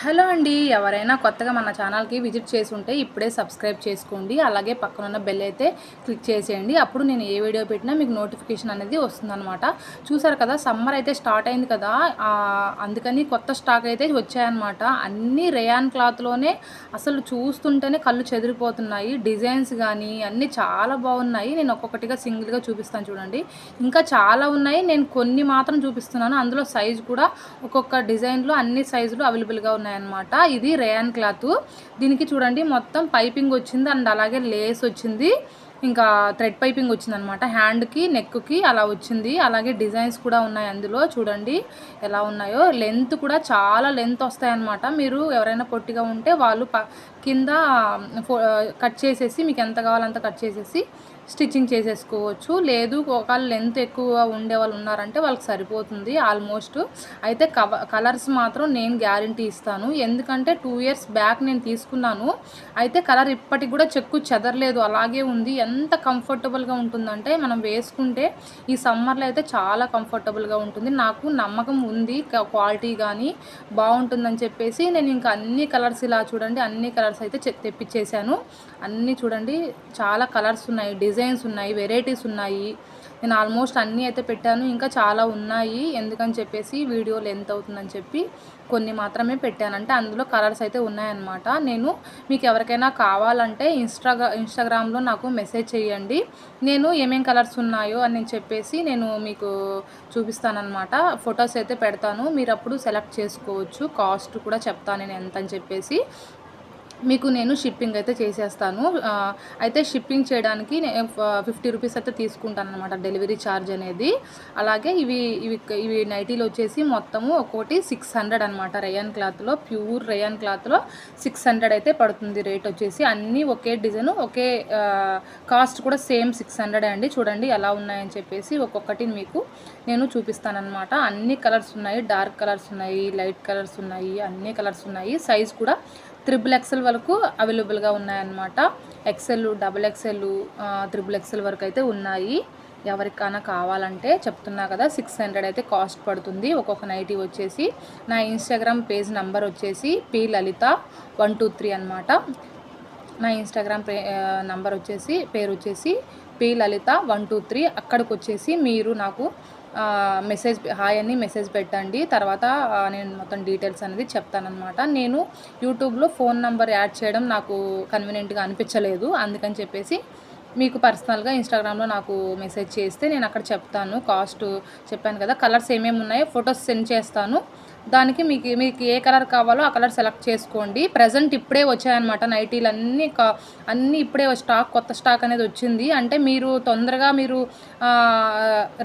Hello అండి. ఎవరైనా కొత్తగా మన ఛానల్కి విజిట్ చేసి ఉంటే ఇప్పుడే సబ్స్క్రైబ్ చేసుకోండి. అలాగే పక్కనున్న బెల్ అయితే క్లిక్ చేసేయండి. అప్పుడు నేను ఏ వీడియో పెట్టినా మీకు నోటిఫికేషన్ అనేది వస్తుందన్నమాట. చూసారు కదా సమ్మర్ అయితే స్టార్ట్ అయింది కదా. అందుకని కొత్త స్టాక్ అయితే వచ్చాయన్నమాట. అన్ని రేయాన్ క్లాత్లోనే అసలు చూస్తుంటేనే కళ్ళు చెదిరిపోతున్నాయి. డిజైన్స్ కానీ అన్నీ చాలా బాగున్నాయి. నేను ఒక్కొక్కటిగా సింగిల్గా చూపిస్తాను చూడండి. ఇంకా చాలా ఉన్నాయి. నేను కొన్ని మాత్రం చూపిస్తున్నాను. అందులో సైజు కూడా ఒక్కొక్క డిజైన్లో అన్ని సైజులు అవైలబుల్గా ఉన్నాయి. ఉన్నాయన్నమాట. ఇది రేయాన్ క్లాత్. దీనికి చూడండి మొత్తం పైపింగ్ వచ్చింది అండ్ అలాగే లేస్ వచ్చింది. ఇంకా థ్రెడ్ పైపింగ్ వచ్చిందనమాట హ్యాండ్కి నెక్కి అలా వచ్చింది. అలాగే డిజైన్స్ కూడా ఉన్నాయి అందులో. చూడండి ఎలా ఉన్నాయో. లెంత్ కూడా చాలా లెంత్ వస్తాయన్నమాట. మీరు ఎవరైనా పొట్టిగా ఉంటే వాళ్ళు కింద కట్ చేసేసి మీకు ఎంత కావాలంత కట్ చేసేసి స్టిచ్చింగ్ చేసేసుకోవచ్చు. లేదు ఒకవేళ లెంత్ ఎక్కువ ఉండే వాళ్ళు ఉన్నారంటే వాళ్ళకి సరిపోతుంది ఆల్మోస్ట్. అయితే కవ కలర్స్ మాత్రం నేను గ్యారంటీ ఇస్తాను. ఎందుకంటే టూ ఇయర్స్ బ్యాక్ నేను తీసుకున్నాను. అయితే కలర్ ఇప్పటికి కూడా చెక్కు చెదరలేదు. అలాగే ఉంది. ఎంత కంఫర్టబుల్గా ఉంటుందంటే మనం వేసుకుంటే ఈ సమ్మర్లో అయితే చాలా కంఫర్టబుల్గా ఉంటుంది. నాకు నమ్మకం ఉంది. క్వాలిటీ కానీ బాగుంటుందని చెప్పేసి నేను ఇంకా అన్ని కలర్స్ ఇలా చూడండి అన్ని కలర్స్ అయితే తెప్పించేసాను అన్నీ చూడండి చాలా కలర్స్ ఉన్నాయి డిజైన్ డిజైన్స్ ఉన్నాయి వెరైటీస్ ఉన్నాయి. నేను ఆల్మోస్ట్ అన్నీ అయితే పెట్టాను. ఇంకా చాలా ఉన్నాయి. ఎందుకని చెప్పేసి వీడియో లెంత్ అవుతుందని చెప్పి కొన్ని మాత్రమే పెట్టానంటే అందులో కలర్స్ అయితే ఉన్నాయన్నమాట. నేను మీకు ఎవరికైనా కావాలంటే ఇన్స్టాగ్రా ఇన్స్టాగ్రామ్లో నాకు మెసేజ్ చేయండి. నేను ఏమేం కలర్స్ ఉన్నాయో అని చెప్పేసి నేను మీకు చూపిస్తానమాట ఫొటోస్ అయితే పెడతాను. మీరు అప్పుడు సెలెక్ట్ చేసుకోవచ్చు. కాస్ట్ కూడా చెప్తాను నేను ఎంత అని చెప్పేసి. మీకు నేను షిప్పింగ్ అయితే చేసేస్తాను. అయితే షిప్పింగ్ చేయడానికి ఫిఫ్టీ రూపీస్ అయితే తీసుకుంటాను అనమాట డెలివరీ ఛార్జ్ అనేది. అలాగే ఇవి ఇవి ఇవి నైటీలు వచ్చేసి మొత్తము ఒక్కోటి సిక్స్ హండ్రెడ్ అనమాట రేయన్ క్లాత్లో ప్యూర్ రేయన్ క్లాత్లో సిక్స్ హండ్రెడ్ అయితే పడుతుంది రేట్ వచ్చేసి. అన్నీ ఒకే డిజైన్ ఒకే కాస్ట్ కూడా సేమ్ సిక్స్ హండ్రెడ్ అండి. చూడండి ఎలా ఉన్నాయని చెప్పేసి ఒక్కొక్కటి మీకు నేను చూపిస్తానమాట అన్ని కలర్స్ ఉన్నాయి డార్క్ కలర్స్ ఉన్నాయి లైట్ కలర్స్ ఉన్నాయి అన్ని కలర్స్ ఉన్నాయి. సైజ్ కూడా త్రిబుల్ ఎక్సెల్ వరకు అవైలబుల్గా ఉన్నాయన్నమాట. XL double XL triple XL వరకు అయితే ఉన్నాయి. ఎవరికైనా కావాలంటే చెప్తున్నా కదా సిక్స్ హండ్రెడ్ అయితే కాస్ట్ పడుతుంది. ఒక్కొక్క నైటీ వచ్చేసి నా ఇన్స్టాగ్రామ్ పేజ్ నెంబర్ వచ్చేసి P Lalitha one two three అనమాట నా ఇన్స్టాగ్రామ్ పే నంబర్ వచ్చేసి పేరు వచ్చేసి P Lalitha one two three అక్కడికి వచ్చేసి మీరు నాకు మెసేజ్ హాయ్ అని మెసేజ్ పెట్టండి. తర్వాత నేను మొత్తం డీటెయిల్స్ అనేది చెప్తానమాట నేను యూట్యూబ్లో ఫోన్ నెంబర్ యాడ్ చేయడం నాకు కన్వీనియంట్గా అనిపించలేదు. అందుకని చెప్పేసి మీకు పర్సనల్గా ఇన్స్టాగ్రామ్లో నాకు మెసేజ్ చేస్తే నేను అక్కడ చెప్తాను. కాస్ట్ చెప్పాను కదా కలర్స్ ఏమేమి ఉన్నాయో ఫొటోస్ సెండ్ చేస్తాను. దానికి మీకు మీకు ఏ కలర్ కావాలో ఆ కలర్ సెలెక్ట్ చేసుకోండి. ప్రజెంట్ ఇప్పుడే వచ్చాయన్నమాట నైటీలు అన్నీ కా అన్నీ ఇప్పుడే స్టాక్ కొత్త స్టాక్ అనేది వచ్చింది. అంటే మీరు తొందరగా మీరు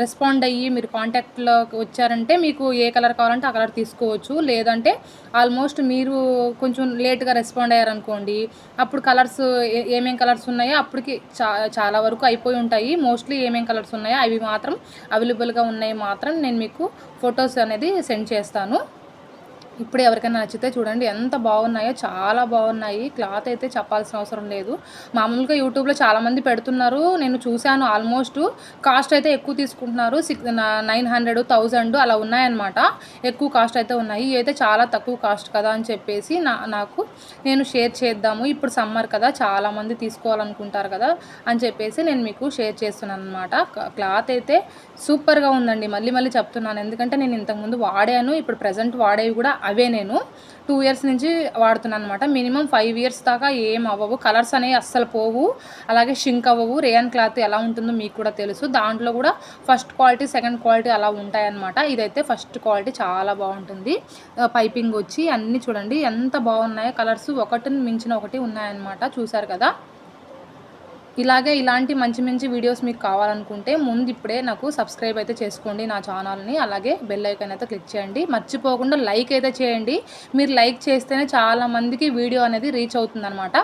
రెస్పాండ్ అయ్యి మీరు కాంటాక్ట్లోకి వచ్చారంటే మీకు ఏ కలర్ కావాలంటే ఆ కలర్ తీసుకోవచ్చు. లేదంటే ఆల్మోస్ట్ మీరు కొంచెం లేట్గా రెస్పాండ్ అయ్యారనుకోండి అప్పుడు కలర్స్ ఏమేం కలర్స్ ఉన్నాయో అప్పటికి చా చాలా వరకు అయిపోయి ఉంటాయి. మోస్ట్లీ ఏమేం కలర్స్ ఉన్నాయో అవి మాత్రం అవైలబుల్గా ఉన్నాయి మాత్రం నేను మీకు ఫొటోస్ అనేది సెండ్ చేస్తాను. ఇప్పుడు ఎవరికైనా నచ్చితే చూడండి ఎంత బాగున్నాయో చాలా బాగున్నాయి. క్లాత్ అయితే చెప్పాల్సిన అవసరం లేదు. మామూలుగా యూట్యూబ్లో చాలామంది పెడుతున్నారు. నేను చూశాను ఆల్మోస్ట్. కాస్ట్ అయితే ఎక్కువ తీసుకుంటున్నారు. సిక్స్ నైన్ హండ్రెడ్ థౌజండ్ అలా ఉన్నాయన్నమాట. ఎక్కువ కాస్ట్ అయితే ఉన్నాయి. అయితే చాలా తక్కువ కాస్ట్ కదా అని చెప్పేసి నా నాకు నేను షేర్ చేద్దాము. ఇప్పుడు సమ్మర్ కదా చాలామంది తీసుకోవాలనుకుంటారు కదా అని చెప్పేసి నేను మీకు షేర్ చేస్తున్నాను అనమాట క్లాత్ అయితే సూపర్గా ఉందండి. మళ్ళీ మళ్ళీ చెప్తున్నాను. ఎందుకంటే నేను ఇంతకుముందు వాడాను. ఇప్పుడు ప్రజెంట్ వాడేవి కూడా అవే నేను టూ ఇయర్స్ నుంచి వాడుతున్నాను అనమాట మినిమం ఫైవ్ ఇయర్స్ దాకా ఏం అవ్వవు. కలర్స్ అనేవి అస్సలు పోవు. అలాగే షింక్ అవ్వవు. రేయన్ క్లాత్ ఎలా ఉంటుందో మీకు కూడా తెలుసు. దాంట్లో కూడా ఫస్ట్ క్వాలిటీ సెకండ్ క్వాలిటీ అలా ఉంటాయన్నమాట. ఇదైతే ఫస్ట్ క్వాలిటీ చాలా బాగుంటుంది. పైపింగ్ వచ్చి అన్నీ చూడండి ఎంత బాగున్నాయో. కలర్స్ ఒకటిని మించిన ఒకటి ఉన్నాయన్నమాట. చూసారు కదా? ఇలాగే ఇలాంటి మంచి మంచి వీడియోస్ మీకు కావాలనుకుంటే ముందు ఇప్పుడే నాకు సబ్స్క్రైబ్ అయితే చేసుకోండి నా ఛానల్ని. అలాగే బెల్ ఐకాన్ అయితే క్లిక్ చేయండి. మర్చిపోకుండా లైక్ అయితే చేయండి. మీరు లైక్ చేస్తేనే చాలామందికి వీడియో అనేది రీచ్ అవుతుందన్నమాట.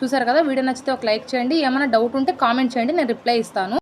చూసారు కదా? వీడియో నచ్చితే ఒక లైక్ చేయండి. ఏమైనా డౌట్ ఉంటే కామెంట్ చేయండి. నేను రిప్లై ఇస్తాను.